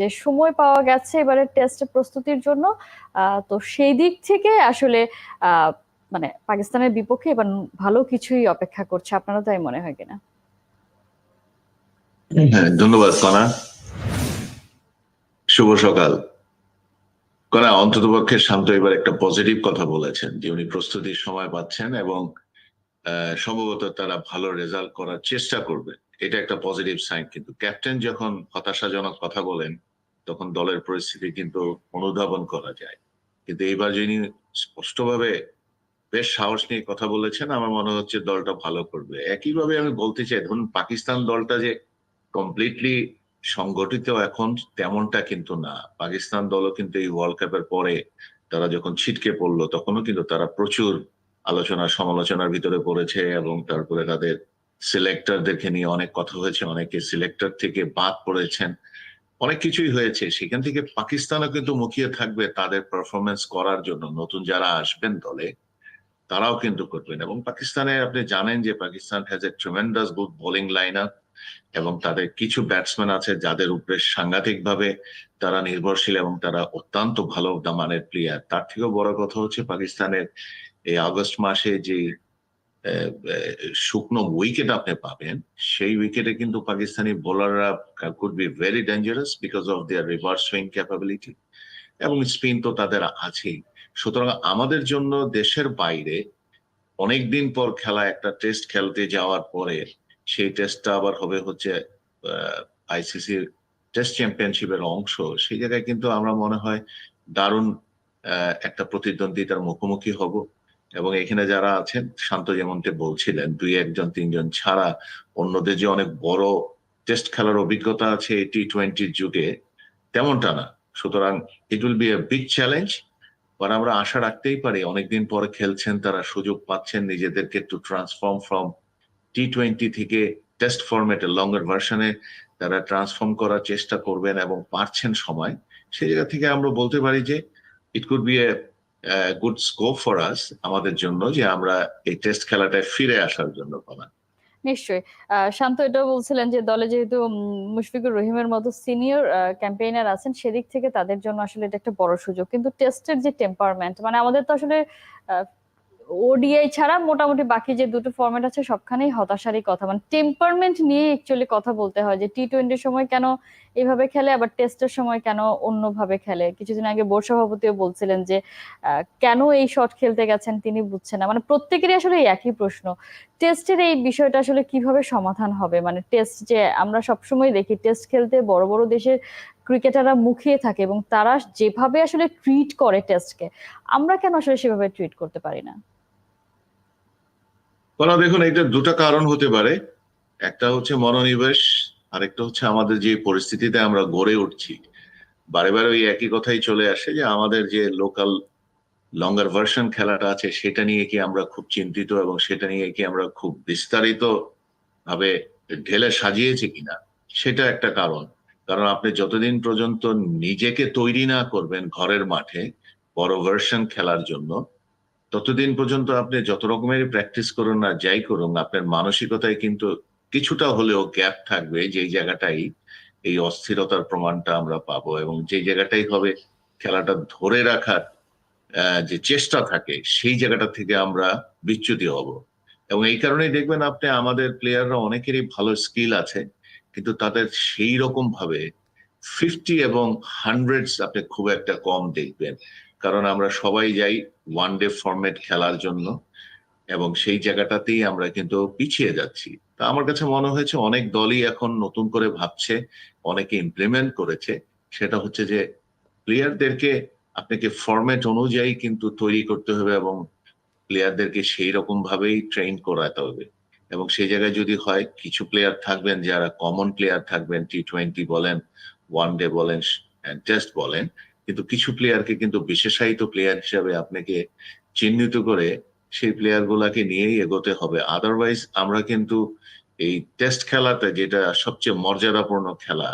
যে সময় পাওয়া গেছে এবারে টেস্ট প্রস্তুতির জন্য। তো সেই দিক থেকে আসলে মানে পাকিস্তানের বিপক্ষে এবার ভালো কিছুই অপেক্ষা করছে। আপনারও তাই মনে হয় কিনা? হ্যাঁ ধন্যবাদ, কণা। শুভ সকাল। কণা, অন্ততপক্ষে শান্ত এবার একটা পজিটিভ কথা বলেছেন যে উনি প্রস্তুতির সময় পাচ্ছেন এবং সম্ভবত তারা ভালো রেজাল্ট করার চেষ্টা করবে এটা একটা পজিটিভ সাইন কিন্তু। ক্যাপ্টেন যখন হতাশাজনক কথা বলেন, তখন দলের পরিস্থিতি কিন্তু অনুধাবন করা যায়। কিন্তু এইবার যিনি স্পষ্টভাবে বেশ সাহস নিয়ে কথা বলেছেন, আমার মনে হচ্ছে দলটা ভালো করবে। একইভাবে আমি বলতে চাই, ধরুন পাকিস্তান দলটা যে কমপ্লিটলি সংগঠিত এখন তেমনটা কিন্তু না। পাকিস্তান দলও কিন্তু এই ওয়ার্ল্ড কাপের পরে তারা যখন ছিটকে পড়ল, তখনও কিন্তু তারা প্রচুর আলোচনা সমালোচনার ভিতরে পড়েছে এবং তারপরে তাদের সিলেক্টরদেরকে নিয়ে অনেক কথা হয়েছে, অনেকে সিলেক্টর থেকে বাদ পড়েছেন। অনেক কিছুই হয়েছে। সেখান থেকে পাকিস্তানও কিন্তু মুখিয়ে থাকবে তাদের পারফরমেন্স করার জন্য। নতুন যারা আসবেন দলে, তারাও কিন্তু করবেন। এবং পাকিস্তানে আপনি জানেন যে Pakistan has a tremendous good bowling line up এবং তাদের কিছু ব্যাটসম্যান আছে যাদের উপরে সাংঘাতিক ভাবে তারা নির্ভরশীল এবং তারা অত্যন্ত ভালো মানের প্লেয়ার তার থেকেও বড় কথা হচ্ছে পাকিস্তানের এই আগস্ট মাসে যে শুকনো উইকেট আপনি পাবেন। সেই উইকেটে কিন্তু Pakistani বোলাররা could be very dangerous because of their reverse swing capability এবং স্পিন তো তাদের আছেই। সুতরাং আমাদের জন্য দেশের বাইরে অনেকদিন পর খেলা, একটা টেস্ট খেলতে যাওয়ার পরে সেই টেস্টটা আবার হবে হচ্ছে আইসিসির টেস্ট চ্যাম্পিয়নশিপের অংশ। সেই জায়গায় কিন্তু আমরা মনে হয় দারুণ একটা প্রতিদ্বন্দ্বিতার মুখোমুখি হব। এবং এখানে যারা আছেন, শান্ত যেমনটি বলছিলেন, দুই একজন, তিনজন ছাড়া অন্যদের যে অনেক বড় টেস্ট খেলার অভিজ্ঞতা আছে টি টোয়েন্টির যুগে, তেমনটা না। সুতরাং it will be a big challenge আর আমরা আশা রাখতেই পারি অনেকদিন পরে খেলছেন, তারা সুযোগ পাচ্ছেন নিজেদেরকে একটু ট্রান্সফর্ম ফ্রম টি টোয়েন্টি থেকে টেস্ট ফরম্যাটে লঙ্গার ভার্সনে তারা ট্রান্সফর্ম করার চেষ্টা করবেন এবং পারছেন সময়। সেই জায়গা থেকে আমরা বলতে পারি যে it could be a good scope for us আমাদের জন্য যে আমরা এই টেস্ট খেলাটায় ফিরে আসার জন্য পাবেন। নিশ্চয়ই। শান্ত এটাও বলছিলেন যে দলে যেহেতু মুশফিকুর রহিমের মতো সিনিয়র ক্যাম্পেইনার আছেন, সেদিক থেকে তাদের জন্য আসলে এটা একটা বড় সুযোগ। কিন্তু টেস্টের যে টেম্পারমেন্ট মানে আমাদের তো আসলে ওডিআই ছাড়া মোটামুটি বাকি যে দুটো ফরম্যাট আছে সবখানেই হতাশারই কথা। মানে টেম্পারমেন্ট নিয়ে অ্যাকচুয়ালি কথা বলতে হয় যে টি টোয়েন্টির সময় কেন এইভাবে খেলে, আবার টেস্টের সময় কেন অন্যভাবে খেলে। কিছুদিন আগে বোর্ড সভাপতিও বলছিলেন যে কেন এই শট খেলতে গেছেন তিনি বুঝছেন না। মানে প্রত্যেকেরই আসলে একই প্রশ্ন। টেস্টের এই বিষয়টা আসলে কীভাবে সমাধান হবে? মানে টেস্ট যে আমরা সবসময় দেখি টেস্ট খেলতে বড় বড় দেশের ক্রিকেটাররা মুখিয়ে থাকে এবং তারা যেভাবে আসলে ট্রিট করে টেস্টকে আমরা কেন আসলে সেভাবে ট্রিট করতে পারি না? কারণ দেখুন এটা দুটো কারণ হতে পারে। একটা হচ্ছে মনোনিবেশ, আরেকটা হচ্ছে আমাদের যে পরিস্থিতিতে আমরা গড়ে উঠছি। বারে বারে ওই একই কথাই চলে আসে যে আমাদের যে লোকাল লঙ্গার ভার্সন খেলাটা আছে, সেটা নিয়ে কি আমরা খুব চিন্তিত এবং সেটা নিয়ে কি আমরা খুব বিস্তারিত ভাবে ঢেলে সাজিয়েছি কিনা, সেটা একটা কারণ। কারণ আপনি যতদিন পর্যন্ত নিজেকে তৈরি না করবেন ঘরের মাঠে বড় ভার্সন খেলার জন্য ততদিন পর্যন্ত আপনি যত রকমের প্র্যাকটিস করুন না যাই করুন, আপনার মানসিকতায় কিন্তু কিছুটা হলেও গ্যাপ থাকবে যেই জায়গাটাই, এই অস্থিরতার প্রমাণটা আমরা পাবো এবং যে জায়গাটাই হবে খেলাটা ধরে রাখার যে চেষ্টা থাকে, সেই জায়গাটা থেকে আমরা বিচ্যুতি হব। এবং এই কারণেই দেখবেন আপনি আমাদের প্লেয়াররা অনেকেরই ভালো স্কিল আছে, কিন্তু তাদের সেই রকম ভাবে ফিফটি এবং হান্ড্রেডস আপনি খুব একটা কম দেখবেন। কারণ আমরা সবাই যাই ওয়ান ডে ফরম্যাট খেলার জন্য, এবং সেই জায়গাটাতেই আমরা কিন্তু পিছিয়ে যাচ্ছি। তা আমার কাছে মনে হয়েছে অনেক দলই এখন নতুন করে ভাবছে, অনেকে ইমপ্লিমেন্ট করেছে, সেটা হচ্ছে যে প্লেয়ারদেরকে আপনাকে ফরম্যাট অনুযায়ী কিন্তু তৈরি করতে হবে এবং প্লেয়ারদেরকে সেই রকম ভাবেই ট্রেন করাতে হবে। এবং সেই জায়গায় যদি হয়, কিছু প্লেয়ার থাকবেন যারা কমন প্লেয়ার থাকবেন টি টোয়েন্টি বলেন ওয়ান ডে বলেন টেস্ট বলেন কিন্তু কিছু প্লেয়ারকে কিন্তু বিশেষায়িত প্লেয়ার হিসাবে আপনাকে চিহ্নিত করে সেই প্লেয়ার গুলাকে নিয়েই এগোতে হবে। আদারওয়াইজ আমরা কিন্তু এই টেস্ট খেলাতে যেটা সবচেয়ে মর্যাদাপূর্ণ খেলা,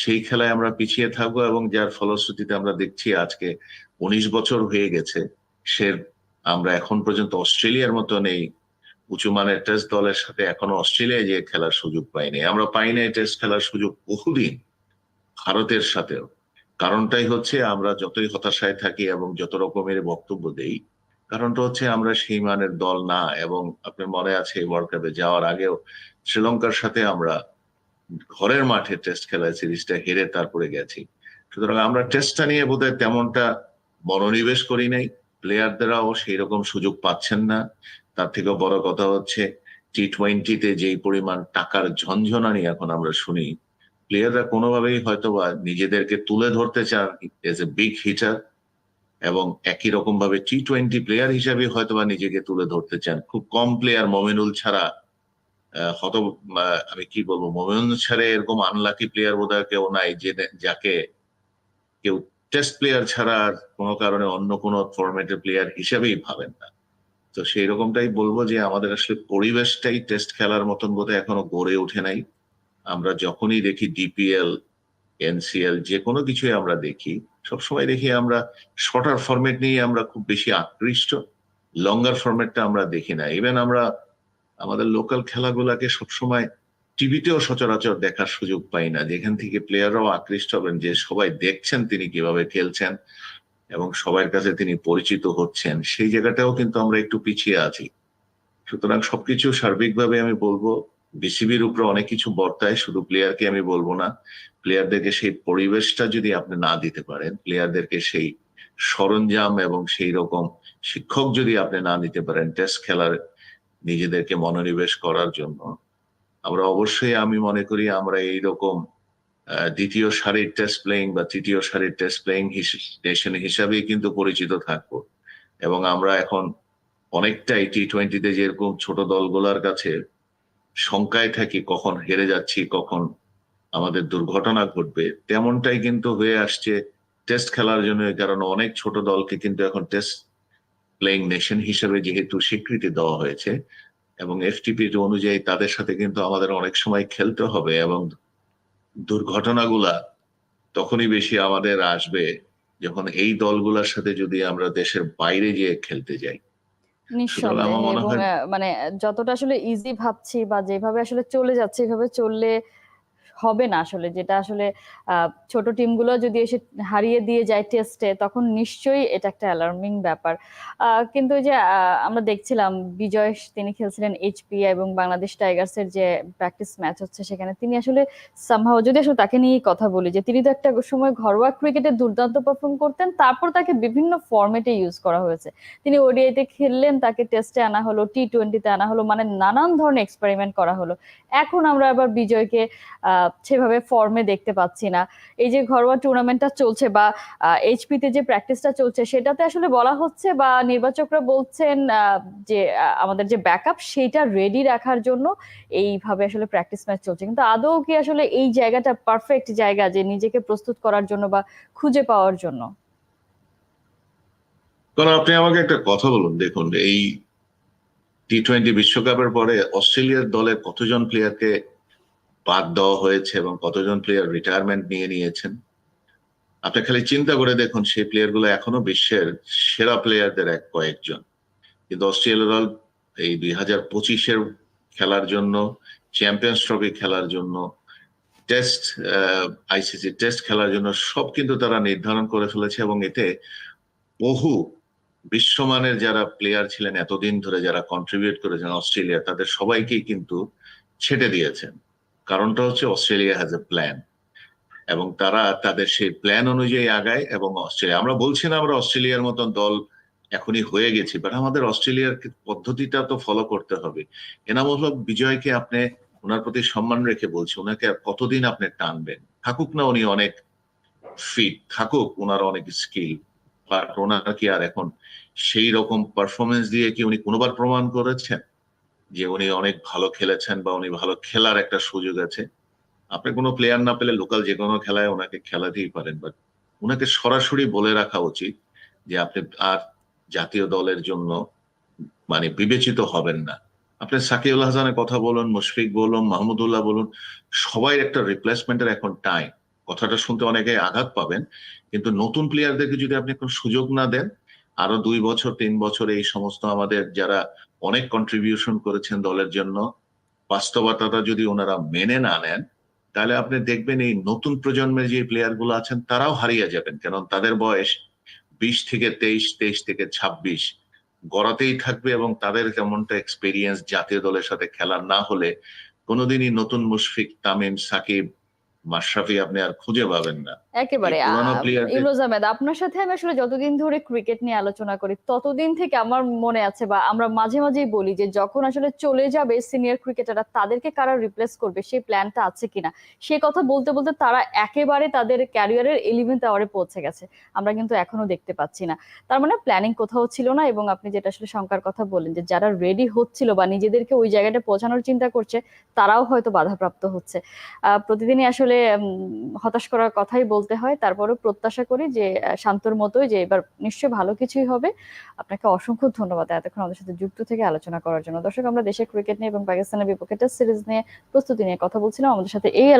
সেই খেলায় আমরা পিছিয়ে থাকব এবং যার ফলশ্রুতিতে আমরা দেখছি আজকে উনিশ বছর হয়ে গেছে, সে আমরা এখন পর্যন্ত অস্ট্রেলিয়ার মতন এই উঁচু মানের টেস্ট দলের সাথে এখনও অস্ট্রেলিয়ায় যে খেলার সুযোগ পাইনি। আমরা পাইনি টেস্ট খেলার সুযোগ বহুদিন ভারতের সাথেও। কারণটাই হচ্ছে আমরা যতই হতাশায় থাকি এবং যত রকমের বক্তব্য দেই, কারণটা হচ্ছে আমরা সেই মানের দল না এবং আপনার মনে আছে ওয়ার্ল্ড কাপে যাওয়ার আগেও শ্রীলঙ্কার সাথে আমরা ঘরের মাঠে টেস্ট খেলায় সিরিজটা হেরে তারপরে গেছি। সুতরাং আমরা টেস্টটা নিয়ে বোধহয় তেমনটা মনোনিবেশ করি নাই। প্লেয়ারদেরাও সেই রকম সুযোগ পাচ্ছেন না। তার থেকেও বড় কথা হচ্ছে টি টোয়েন্টিতে যেই পরিমাণ টাকার ঝঞ্ঝনানি এখন আমরা শুনি প্লেয়াররা কোনোভাবেই হয়তোবা নিজেদেরকে তুলে ধরতে চান এজ এ বিগ হিটার এবং একই রকম ভাবে টি টোয়েন্টি প্লেয়ার হিসেবে হয়তোবা নিজেকে তুলে ধরতে চান। খুব কম প্লেয়ার মমিনুল ছাড়া হত আমি কি বলব, মমিনুল ছাড়া এরকম আনলাকি প্লেয়ার বোধহয় কেউ নাই, যে, যাকে কেউ টেস্ট প্লেয়ার ছাড়া আর কোনো কারণে অন্য কোনো ফরম্যাটের প্লেয়ার হিসেবেই ভাবেন না। তো সেই রকমটাই বলব যে, আমাদের আসলে পরিবেশটাই টেস্ট খেলার মতন বোধহয় এখনও গড়ে ওঠে নাই। আমরা যখনই দেখি ডিপিএল এনসিএল যে কোনো কিছুই আমরা দেখি, সবসময় দেখি আমরা শর্টার ফরম্যাট নিয়ে আমরা খুব বেশি আকৃষ্ট লঙ্গার ফরম্যাটটা আমরা দেখি না। ইভেন আমরা আমাদের লোকাল খেলাগুলাকে সবসময় টিভিতেও সচরাচর দেখার সুযোগ পাই না। যেখান থেকে প্লেয়াররাও আকৃষ্ট হবেন যে সবাই দেখছেন তিনি কীভাবে খেলছেন এবং সবার কাছে তিনি পরিচিত হচ্ছেন, সেই জায়গাটাও কিন্তু আমরা একটু পিছিয়ে আছি। সুতরাং সবকিছু সার্বিকভাবে আমি বলব বিসিবির উপরে অনেক কিছু বর্তায়, শুধু প্লেয়ারকে আমি বলব না। প্লেয়ারদেরকে সেই পরিবেশটা যদি আপনি না দিতে পারেন প্লেয়ারদেরকে সেই সরঞ্জাম এবং সেই রকম শিক্ষক যদি আপনি না দিতে পারেন টেস্ট খেলার নিজেদেরকে মনোনিবেশ করার জন্য, আমরা অবশ্যই আমি মনে করি আমরা এই রকম দ্বিতীয় সারির টেস্ট প্লেয়িং বা তৃতীয় সারির টেস্ট প্লেয়িং নেশন হিসাবেই কিন্তু পরিচিত থাকব। এবং আমরা এখন অনেকটাই টি টোয়েন্টিতে যেরকম ছোট দলগুলোর কাছে শঙ্কায় থাকি, কখন হেরে যাচ্ছি, কখন আমাদের দুর্ঘটনা ঘটবে, তেমনটাই কিন্তু হয়ে আসছে টেস্ট খেলার জন্য কারণ অনেক ছোট দলকে কিন্তু এখন টেস্ট প্লেইং নেশন হিসেবে যেহেতু স্বীকৃতি দেওয়া হয়েছে এবং এফটিপি অনুযায়ী তাদের সাথে কিন্তু আমাদের অনেক সময় খেলতে হবে এবং দুর্ঘটনাগুলা তখনই বেশি আমাদের আসবে যখন এই দলগুলোর সাথে যদি আমরা দেশের বাইরে গিয়ে খেলতে যাই। নিঃসন্দেহে মানে যতটা আসলে ইজি ভাবছি বা যেভাবে আসলে চলে যাচ্ছে এভাবে চললে হবে না আসলে যেটা আসলে ছোট টিমগুলো যদি এসে হারিয়ে দিয়ে যায় টেস্টে তখন নিশ্চয়ই এটা একটা অ্যালার্মিং ব্যাপার। কিন্তু যে আমরা দেখছিলাম বিজয় তিনি খেলছিলেন এইচপি এবং বাংলাদেশ টাইগার্সের যে প্র্যাকটিস ম্যাচ হচ্ছে সেখানে তিনি আসলে সামহাও যদি আসলে তাকে নিয়েই কথা বলি যে তিনি তো একটা সময় ঘরোয়া ক্রিকেটে দুর্দান্ত পারফর্ম করতেন তারপর তাকে বিভিন্ন ফরম্যাটে ইউজ করা হয়েছে। তিনি ওডিআইতে খেললেন তাকে টেস্টে আনা হলো টি টোয়েন্টিতে আনা হলো মানে নানান ধরনের এক্সপেরিমেন্ট করা হলো। এখন আমরা আবার বিজয়কে আহ, সেভাবে ফর্মে দেখতে পাচ্ছি না। এই যে ঘরোয়া টুর্নামেন্টটা চলছে বা এইচপি তে যে প্র্যাকটিসটা চলছে, সেটাতে আসলে বলা হচ্ছে বা নির্বাচকরা বলছেন যে আমাদের যে ব্যাকআপ সেটা রেডি রাখার জন্য এইভাবে আসলে প্র্যাকটিস ম্যাচ চলছে। কিন্তু আদৌ কি আসলে এই জায়গাটা পারফেক্ট জায়গা যে নিজেকে প্রস্তুত করার জন্য বা খুঁজে পাওয়ার জন্য? কারণ আপনি আমাকে একটা কথা বলুন। দেখুন, এই টি টোয়েন্টি বিশ্বকাপের পরে অস্ট্রেলিয়ার দলের কতজন প্লেয়ারকে বাদ দেওয়া হয়েছে এবং কতজন প্লেয়ার রিটায়ারমেন্ট নিয়ে নিয়েছেন? আপনি খালি চিন্তা করে দেখুন, সেই প্লেয়ারগুলো এখনও বিশ্বের সেরা প্লেয়ারদের এক কয়েকজন। কিন্তু অস্ট্রেলিয়া দল এই দুই হাজার পঁচিশের খেলার জন্য চ্যাম্পিয়ন্স ট্রফি খেলার জন্য টেস্ট আইসিসি টেস্ট খেলার জন্য সব কিন্তু তারা নির্ধারণ করে ফেলেছে এবং এতে বহু বিশ্বমানের যারা প্লেয়ার ছিলেন, এতদিন ধরে যারা কন্ট্রিবিউট করেছেন অস্ট্রেলিয়া, তাদের সবাইকেই কিন্তু ছেটে দিয়েছেন। কারণটা হচ্ছে অস্ট্রেলিয়া হ্যাজ এ প্ল্যান এবং তারা তাদের সেই প্ল্যান অনুযায়ী আগায় এবং অস্ট্রেলিয়া, আমরা বলছি না আমরা অস্ট্রেলিয়ার মতন দল এখনই হয়ে গেছি বাট আমাদের অস্ট্রেলিয়ার পদ্ধতিটা তো ফলো করতে হবে। এনামূল বিজয়কে আপনি ওনার প্রতি সম্মান রেখে বলছি, ওনাকে আর কতদিন আপনি টানবেন? থাকুক না উনি অনেক ফিট থাকুক ওনার অনেক স্কিল বাট ওনার কি আর এখন সেই রকম পারফরমেন্স দিয়ে কি উনি কোনোবার প্রমাণ করেছেন? যে উনি অনেক ভালো খেলেছেন বা উনি ভালো খেলার একটা সুযোগ আছে। আপনি কোনো প্লেয়ার না পেলে লোকাল যে কোনো খেলায় ওনাকে খেলাতেই পারেন বাট ওনাকে সরাসরি বলে রাখা উচিত যে আপনি আর জাতীয় দলের জন্য মানে বিবেচিত হবেন না। আপনি সাকিউল হাসানের কথা বলুন, মুশফিক বলুন মাহমুদুল্লাহ বলুন, সবাই একটা রিপ্লেসমেন্টের এখন টাইম কথাটা শুনতে অনেকে আঘাত পাবেন, কিন্তু নতুন প্লেয়ারদেরকে যদি আপনি কোনো সুযোগ না দেন, আরও দুই বছর, তিন বছর এই সমস্ত আমাদের যারা অনেক কন্ট্রিবিউশন করেছেন দলের জন্য। বাস্তবতাটা যদি ওনারা মেনে না নেন, তাহলে আপনি দেখবেন এই নতুন প্রজন্মের যে প্লেয়ারগুলো আছেন, তারাও হারিয়ে যাবেন। কারণ তাদের বয়স বিশ থেকে তেইশ তেইশ থেকে ছাব্বিশ গড়াতেই থাকবে এবং তাদের তেমনটা এক্সপিরিয়েন্স জাতীয় দলের সাথে খেলা না হলে কোনোদিনই নতুন মুশফিক, তামিম, সাকিব মাশরাফি আপনি আর খুঁজে পাবেন না। একেবারে ইমরোজ আহমেদ আপনার সাথে আমি আসলে যতদিন ধরে ক্রিকেট নিয়ে আলোচনা করি ততদিন থেকে আমার মনে আছে বা আমরা মাঝে মাঝেই বলি যে যখন আসলে চলে যাবে সিনিয়র ক্রিকেটাররা তাদেরকে কারা রিপ্লেস করবে? সেই প্ল্যানটা আছে কিনা? সে কথা বলতে বলতে তারা একেবারে তাদের ক্যারিয়ারের ইলেভেন্থ আওয়ারে পৌঁছে গেছে। আমরা কিন্তু এখনও দেখতে পাচ্ছি না। তার মানে প্ল্যানিং কোথাও ছিল না এবং আপনি যেটা আসলে শঙ্কার কথা বললেন যে যারা রেডি হচ্ছিল বা নিজেদেরকে ওই জায়গাটা পৌঁছানোর চিন্তা করছে তারাও হয়তো বাধাপ্রাপ্ত হচ্ছে। আহ, প্রতিদিনই আসলে উম, হতাশ করার কথাই বলতে হয়। তারপরে প্রত্যাশা করি যে শান্তর মতোই যে এবার নিশ্চয়ই ভালো কিছুই হবে। আপনাকে অসংখ্য ধন্যবাদ এতক্ষণ আমাদের সাথে যুক্ত থেকে আলোচনা করার জন্য। দর্শক আমরা দেশের ক্রিকেট নিয়ে এবং পাকিস্তানের বিপক্ষে টেস্ট সিরিজ নিয়ে প্রস্তুতি নিয়ে কথা বলছিলাম। আমাদের সাথে এই